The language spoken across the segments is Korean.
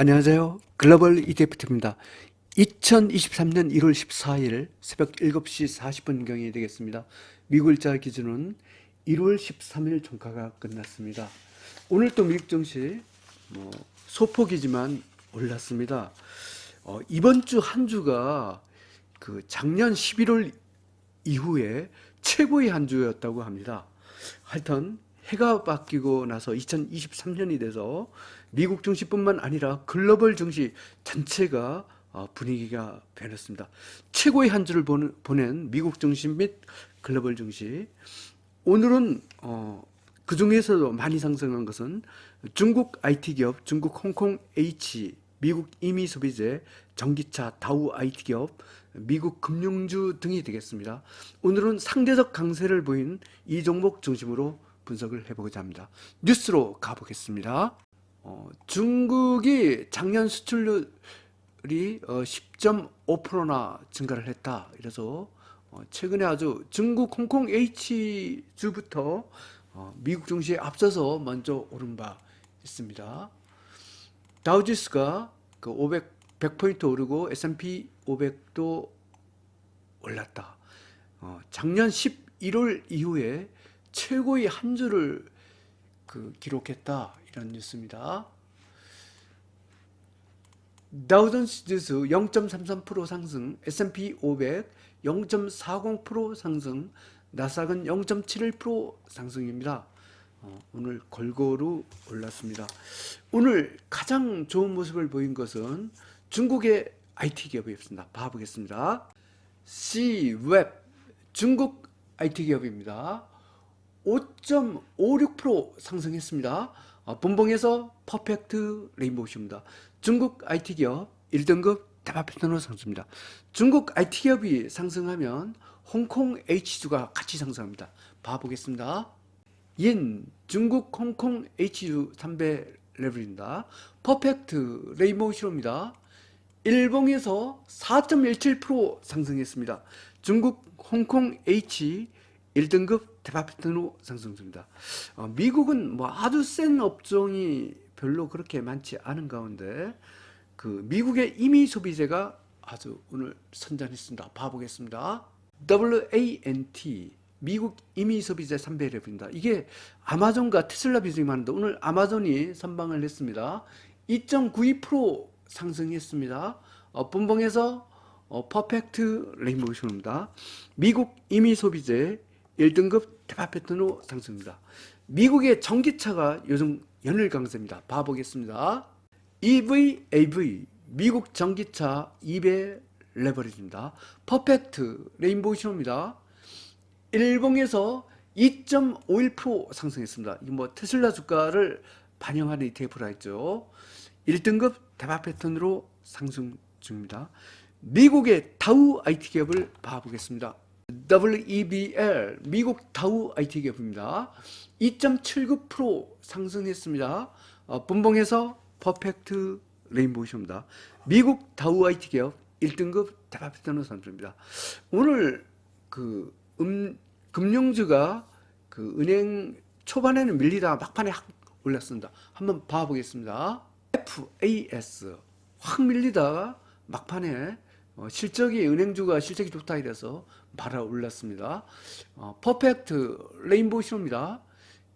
안녕하세요. 글로벌 ETF입니다. 2023년 1월 14일 새벽 7시 40분경이 되겠습니다. 미국 일자 기준은 1월 13일 종가가 끝났습니다. 오늘 또 미국 증시 뭐 소폭이지만 올랐습니다. 어, 이번 주 한 주가 그 작년 11월 이후에 최고의 한 주였다고 합니다. 하여튼 해가 바뀌고 나서 2023년이 돼서 미국 증시뿐만 아니라 글로벌 증시 전체가 어, 분위기가 변했습니다. 최고의 한 주를 보낸 미국 증시 및 글로벌 증시. 오늘은 어, 그 중에서도 많이 상승한 것은 중국 IT 기업, 중국 홍콩 H, 미국 이미 소비재, 전기차 다우 IT 기업, 미국 금융주 등이 되겠습니다. 오늘은 상대적 강세를 보인 이 종목 중심으로 분석을 해보고자 합니다. 뉴스로 가보겠습니다. 어, 중국이 작년 수출률이 어, 10.5%나 증가를 했다. 이래서 어, 최근에 아주 중국 홍콩 H주부터 어, 미국 증시에 앞서서 먼저 오른 바 있습니다. 다우지수가 그 500, 100포인트 오르고 S&P 500도 올랐다. 어, 작년 11월 이후에 최고의 한 주를 그 기록했다 이런 뉴스입니다. 다우존스 지수 0.33% 상승, S&P 500 0.40% 상승, 나스닥은 0.71% 상승입니다. 어, 오늘 골고루 올랐습니다. 오늘 가장 좋은 모습을 보인 것은 중국의 IT 기업이었습니다. 봐보겠습니다. C웹 중국 IT 기업입니다. 5.56% 상승했습니다. 어, 본봉에서 퍼펙트 레인보우입니다. 중국 IT 기업 1등급 대박 패턴으로 상승입니다. 중국 IT 기업이 상승하면 홍콩 H주가 같이 상승합니다. 봐보겠습니다. 인 중국 홍콩 H주 3배 레벨입니다. 퍼펙트 레인보우 시로입니다. 일봉에서 4.17% 상승했습니다. 중국 홍콩 H 1등급 대박 패턴으로 상승 중입니다. 어, 미국은 뭐 아주 센 업종이 별로 그렇게 많지 않은 가운데 그 미국의 임의 소비재가 아주 오늘 선전했습니다. 봐보겠습니다. WANT 미국 임의 소비재 3배 랩입니다. 이게 아마존과 테슬라 비중이 많은데 오늘 아마존이 선방을 했습니다. 2.92% 상승했습니다. 어, 분봉에서 어, 퍼펙트 레인보우 쇼입니다. 미국 임의 소비재 1등급 대박 패턴으로 상승입니다. 미국의 전기차가 요즘 연일 강세입니다. 봐보겠습니다. EV, AV, 미국 전기차 2배 레버리지입니다. 퍼펙트 레인보우 신호입니다. 일봉에서 2.51% 상승했습니다. 뭐 테슬라 주가를 반영하는 ETF라 했죠. 1등급 대박 패턴으로 상승 중입니다. 미국의 다우 IT 기업을 봐보겠습니다. WEBL 미국 다우 IT 기업입니다. 2.79% 상승했습니다. 어, 분봉에서 퍼펙트 레인보우입니다. 미국 다우 IT 기업 1등급 대박 패턴으로 상승입니다. 오늘 그 음, 금융주가 그 은행 초반에는 밀리다 막판에 확 올랐습니다. 한번 봐보겠습니다. FAS 확 밀리다가 막판에 어, 실적이 은행주가 실적이 좋다 이래서 바로 올랐습니다. 어, 퍼펙트 레인보우 신호입니다.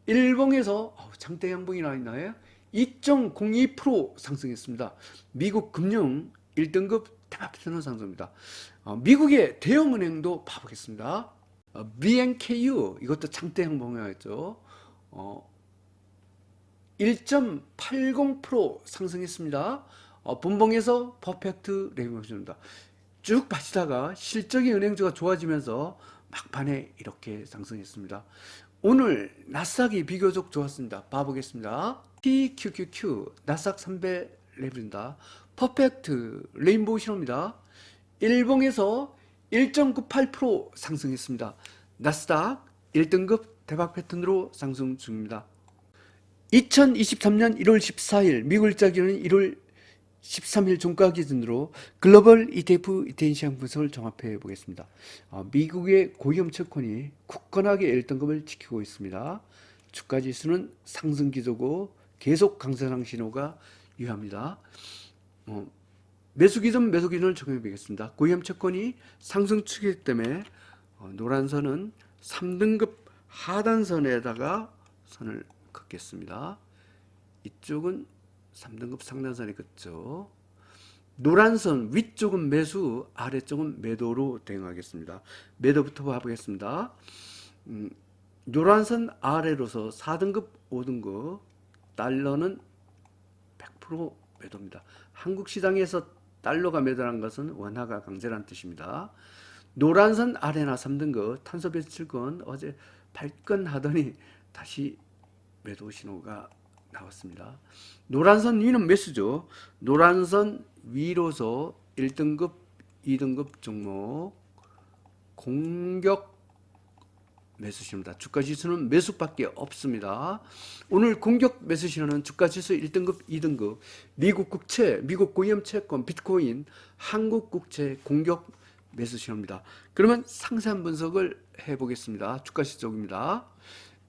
일봉에서 어, 장대 양봉이 나 있나요? 2.02% 상승했습니다. 미국 금융 1등급 대박 패턴 상승입니다. 어, 미국의 대형 은행도 봐보겠습니다. 어, BNKU 이것도 장대 양봉이었죠. 어, 1.80% 상승했습니다. 어, 분봉에서 퍼펙트 레이모션입니다. 쭉 빠지다가 실적이 은행주가 좋아지면서 막판에 이렇게 상승했습니다. 오늘 나스닥이 비교적 좋았습니다. 봐보겠습니다. TQQQ 나스닥 3배 레벨입니다. 퍼펙트 레인보우 신호입니다. 일봉에서 1.98% 상승했습니다. 나스닥 1등급 대박 패턴으로 상승 중입니다. 2023년 1월 14일 미국 일자 기준은 1월 13일 종가 기준으로 글로벌 ETF 시장 분석을 종합해 보겠습니다. 어, 미국의 고위험 채권이 굳건하게 1등급을 지키고 있습니다. 주가 지수는 상승 기조고 계속 강세상 신호가 유효합니다. 어, 매수 기준 매수 기준을 적용해 보겠습니다. 고위험 채권이 상승 추이기 때문에 어, 노란 선은 3등급 하단선에다가 선을 긋겠습니다. 이쪽은 3등급 상단선이 긋죠. 노란 선 위쪽은 매수, 아래쪽은 매도로 대응하겠습니다. 매도부터 봐보겠습니다. 음, 노란 선 아래로서 4등급, 5등급 달러는 100% 매도입니다. 한국 시장에서 달러가 매도한 것은 원화가 강세라는 뜻입니다. 노란 선 아래나 3등급 탄소 배출권 어제 발끈하더니 다시 매도 신호가 나왔습니다. 노란 선 위는 매수죠. 노란 선 위로서 1등급, 2등급 종목 공격 매수 신호입니다. 주가 지수는 매수밖에 없습니다. 오늘 공격 매수 신호는 주가 지수 1등급, 2등급, 미국 국채, 미국 고위험 채권, 비트코인, 한국 국채 공격 매수 신호입니다. 그러면 상세한 분석을 해 보겠습니다. 주가 시 쪽입니다.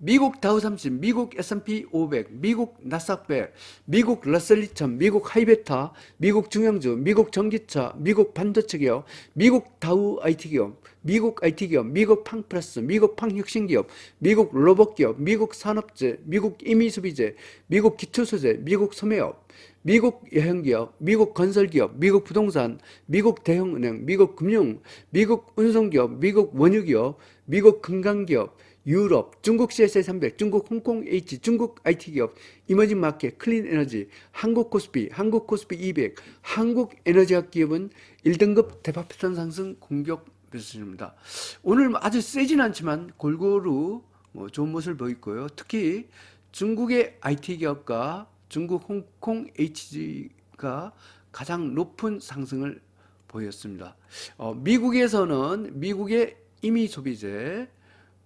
미국 다우 30, 미국 S&P 500, 미국 나스닥 100, 미국 러셀 2000, 미국 하이베타, 미국 중형주, 미국 전기차, 미국 반도체 기업, 미국 다우 IT 기업, 미국 IT 기업, 미국 팡플러스, 미국 팡혁신 기업, 미국 로봇 기업, 미국 산업재, 미국 임의소비재, 미국 기초소재, 미국 소매업, 미국 여행기업, 미국 건설기업, 미국 부동산, 미국 대형은행, 미국 금융, 미국 운송기업, 미국 원유기업, 미국 금강기업, 유럽, 중국 CSA 300, 중국 홍콩 H, 중국 IT 기업, 이머징 마켓, 클린 에너지, 한국 코스피, 한국 코스피 200, 한국 에너지학 기업은 1등급 대파 패턴 상승 공격 매수입니다. 오늘 아주 세진 않지만 골고루 뭐 좋은 모습을 보이고요. 특히 중국의 IT 기업과 중국 홍콩 HG가 가장 높은 상승을 보였습니다. 어, 미국에서는 미국의 임의 소비재,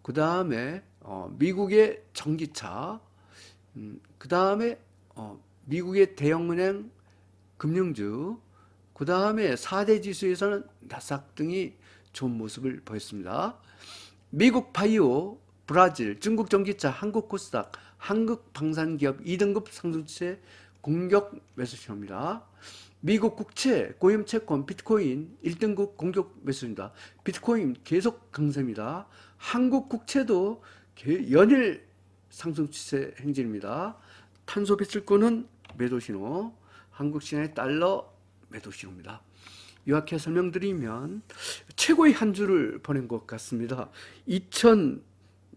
그 다음에 어, 미국의 전기차, 음, 그 다음에 어, 미국의 대형은행, 금융주, 그 다음에 4대 지수에서는 나스닥 등이 좋은 모습을 보였습니다. 미국 바이오, 브라질, 중국 전기차, 한국 코스닥, 한국 방산기업 2등급 상승세 공격 매수 신호입니다. 미국 국채, 고임 채권, 비트코인 1등급 공격 매수입니다. 비트코인 계속 강세입니다. 한국 국채도 개- 연일 상승 추세 행진입니다. 탄소 배출권은 매도 신호, 한국 시장의 달러 매도 신호입니다. 요약해 설명드리면 최고의 한 주를 보낸 것 같습니다. 2000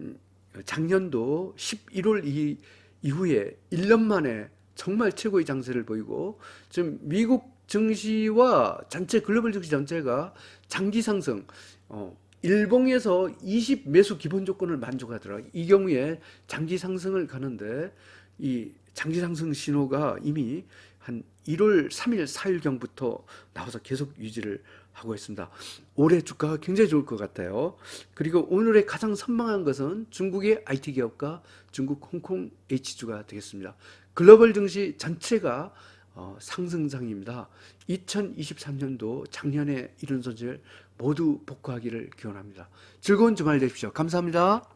음, 작년도 11월 이, 이후에 1년 만에 정말 최고의 장세를 보이고 지금 미국 증시와 전체 글로벌 증시 전체가 장기 상승 어, 일봉에서 20 매수 기본 조건을 만족하더라. 이 경우에 장기 상승을 가는데 이 장기 상승 신호가 이미 한 1월 3일, 4일경부터 나와서 계속 유지를 하고 있습니다. 올해 주가가 굉장히 좋을 것 같아요. 그리고 오늘의 가장 선망한 것은 중국의 IT 기업과 중국 홍콩 H주가 되겠습니다. 글로벌 증시 전체가 어, 상승장입니다. 2023년도 작년에 이룬 손실 모두 복구하기를 기원합니다. 즐거운 주말 되십시오. 감사합니다.